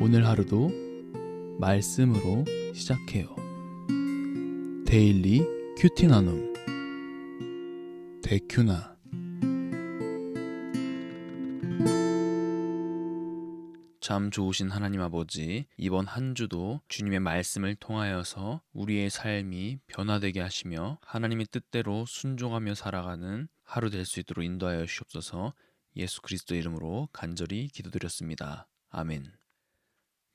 오늘 하루도 말씀으로 시작해요. 데일리 큐티 나눔 데큐나 참 좋으신 하나님 아버지, 이번 한 주도 주님의 말씀을 통하여서 우리의 삶이 변화되게 하시며 하나님의 뜻대로 순종하며 살아가는 하루 될 수 있도록 인도하여 주옵소서 예수 그리스도 이름으로 간절히 기도드렸습니다. 아멘.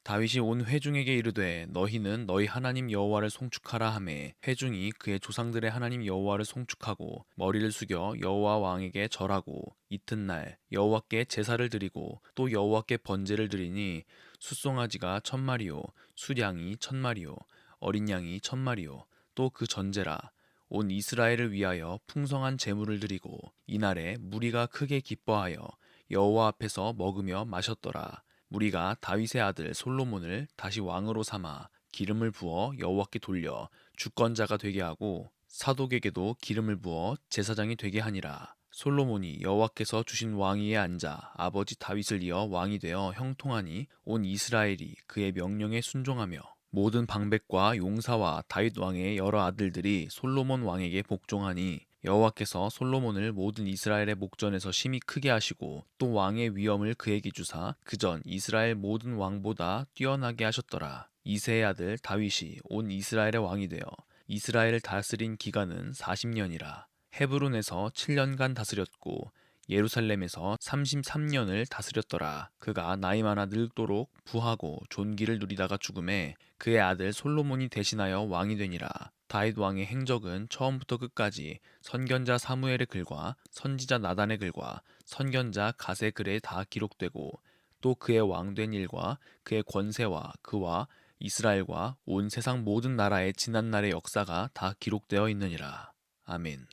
다윗이 온 회중에게 이르되 너희는 너희 하나님 여호와를 송축하라 하매 회중이 그의 조상들의 하나님 여호와를 송축하고 머리를 숙여 여호와 왕에게 절하고 이튿날 여호와께 제사를 드리고 또 여호와께 번제를 드리니 숫송아지가 천 마리요 수량이 천 마리요 어린 양이 천 마리요 또 그 전제라. 온 이스라엘을 위하여 풍성한 제물을 드리고 이날에 무리가 크게 기뻐하여 여호와 앞에서 먹으며 마셨더라 무리가 다윗의 아들 솔로몬을 다시 왕으로 삼아 기름을 부어 여호와께 돌려 주권자가 되게 하고 사독에게도 기름을 부어 제사장이 되게 하니라. 솔로몬이 여호와께서 주신 왕위에 앉아 아버지 다윗을 이어 왕이 되어 형통하니 온 이스라엘이 그의 명령에 순종하며 모든 방백과 용사와 다윗 왕의 여러 아들들이 솔로몬 왕에게 복종하니 여호와께서 솔로몬을 모든 이스라엘의 목전에서 심히 크게 하시고 또 왕의 위엄을 그에게 주사 그전 이스라엘 모든 왕보다 뛰어나게 하셨더라. 이세의 아들 다윗이 온 이스라엘의 왕이 되어 이스라엘을 다스린 기간은 40년이라. 헤브론에서 7년간 다스렸고 예루살렘에서 33년을 다스렸더라. 그가 나이 많아 늙도록 부하고 존귀를 누리다가 죽음에 그의 아들 솔로몬이 대신하여 왕이 되니라. 다윗 왕의 행적은 처음부터 끝까지 선견자 사무엘의 글과 선지자 나단의 글과 선견자 갓의 글에 다 기록되고 또 그의 왕된 일과 그의 권세와 그와 이스라엘과 온 세상 모든 나라의 지난날의 역사가 다 기록되어 있느니라. 아멘.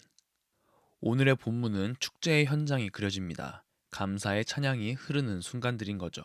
오늘의 본문은 축제의 현장이 그려집니다. 감사의 찬양이 흐르는 순간들인 거죠.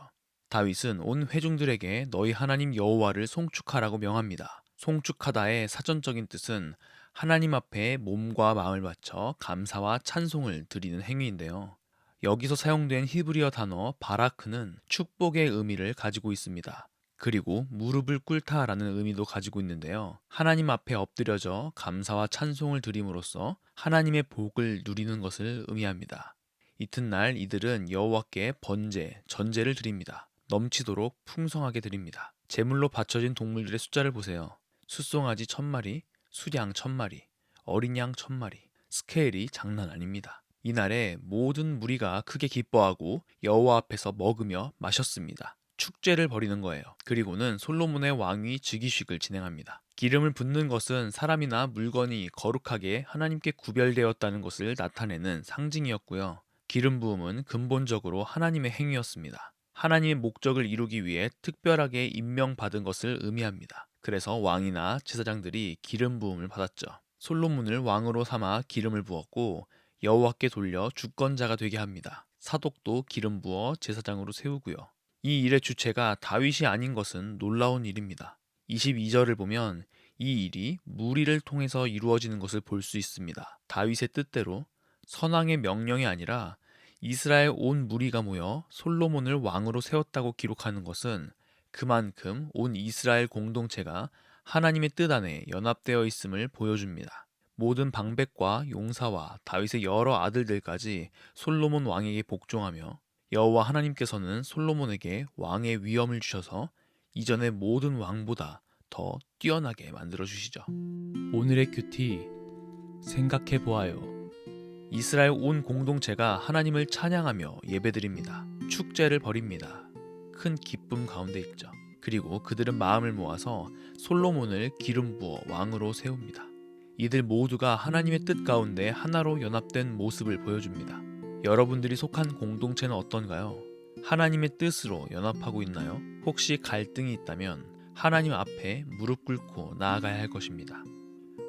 다윗은 온 회중들에게 너희 하나님 여호와를 송축하라고 명합니다. 송축하다의 사전적인 뜻은 하나님 앞에 몸과 마음을 바쳐 감사와 찬송을 드리는 행위인데요. 여기서 사용된 히브리어 단어 바라크는 축복의 의미를 가지고 있습니다. 그리고 무릎을 꿇다라는 의미도 가지고 있는데요. 하나님 앞에 엎드려져 감사와 찬송을 드림으로써 하나님의 복을 누리는 것을 의미합니다. 이튿날 이들은 여호와께 번제, 전제를 드립니다. 넘치도록 풍성하게 드립니다. 제물로 바쳐진 동물들의 숫자를 보세요. 숫송아지 천마리, 수량 천마리, 어린 양 천마리. 스케일이 장난 아닙니다. 이날에 모든 무리가 크게 기뻐하고 여호와 앞에서 먹으며 마셨습니다. 축제를 벌이는 거예요. 그리고는 솔로몬의 왕위 즉위식을 진행합니다. 기름을 붓는 것은 사람이나 물건이 거룩하게 하나님께 구별되었다는 것을 나타내는 상징이었고요. 기름 부음은 근본적으로 하나님의 행위였습니다. 하나님의 목적을 이루기 위해 특별하게 임명받은 것을 의미합니다. 그래서 왕이나 제사장들이 기름 부음을 받았죠. 솔로몬을 왕으로 삼아 기름을 부었고 여호와께 돌려 주권자가 되게 합니다. 사독도 기름 부어 제사장으로 세우고요. 이 일의 주체가 다윗이 아닌 것은 놀라운 일입니다. 22절을 보면 이 일이 무리를 통해서 이루어지는 것을 볼 수 있습니다. 다윗의 뜻대로 선왕의 명령이 아니라 이스라엘 온 무리가 모여 솔로몬을 왕으로 세웠다고 기록하는 것은 그만큼 온 이스라엘 공동체가 하나님의 뜻 안에 연합되어 있음을 보여줍니다. 모든 방백과 용사와 다윗의 여러 아들들까지 솔로몬 왕에게 복종하며 여호와 하나님께서는 솔로몬에게 왕의 위엄을 주셔서 이전의 모든 왕보다 더 뛰어나게 만들어 주시죠. 오늘의 큐티 생각해 보아요. 이스라엘 온 공동체가 하나님을 찬양하며 예배드립니다. 축제를 벌입니다. 큰 기쁨 가운데 있죠. 그리고 그들은 마음을 모아서 솔로몬을 기름 부어 왕으로 세웁니다. 이들 모두가 하나님의 뜻 가운데 하나로 연합된 모습을 보여줍니다. 여러분들이 속한 공동체는 어떤가요? 하나님의 뜻으로 연합하고 있나요? 혹시 갈등이 있다면 하나님 앞에 무릎 꿇고 나아가야 할 것입니다.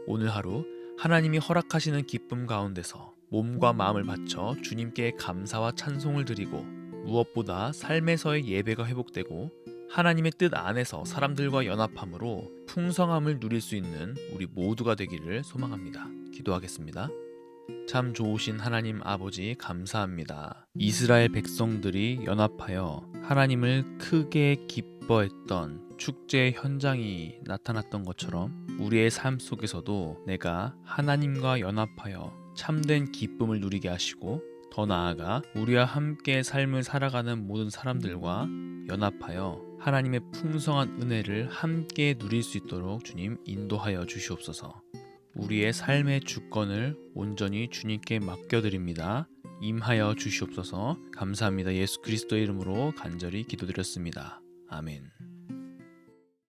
오늘 하루 하나님이 허락하시는 기쁨 가운데서 몸과 마음을 바쳐 주님께 감사와 찬송을 드리고 무엇보다 삶에서의 예배가 회복되고 하나님의 뜻 안에서 사람들과 연합함으로 풍성함을 누릴 수 있는 우리 모두가 되기를 소망합니다. 기도하겠습니다. 참 좋으신 하나님 아버지 감사합니다. 이스라엘 백성들이 연합하여 하나님을 크게 기뻐했던 축제 현장이 나타났던 것처럼 우리의 삶 속에서도 내가 하나님과 연합하여 참된 기쁨을 누리게 하시고 더 나아가 우리와 함께 삶을 살아가는 모든 사람들과 연합하여 하나님의 풍성한 은혜를 함께 누릴 수 있도록 주님 인도하여 주시옵소서. 우리의 삶의 주권을 온전히 주님께 맡겨드립니다. 임하여 주시옵소서. 감사합니다. 예수 그리스도의 이름으로 간절히 기도드렸습니다. 아멘.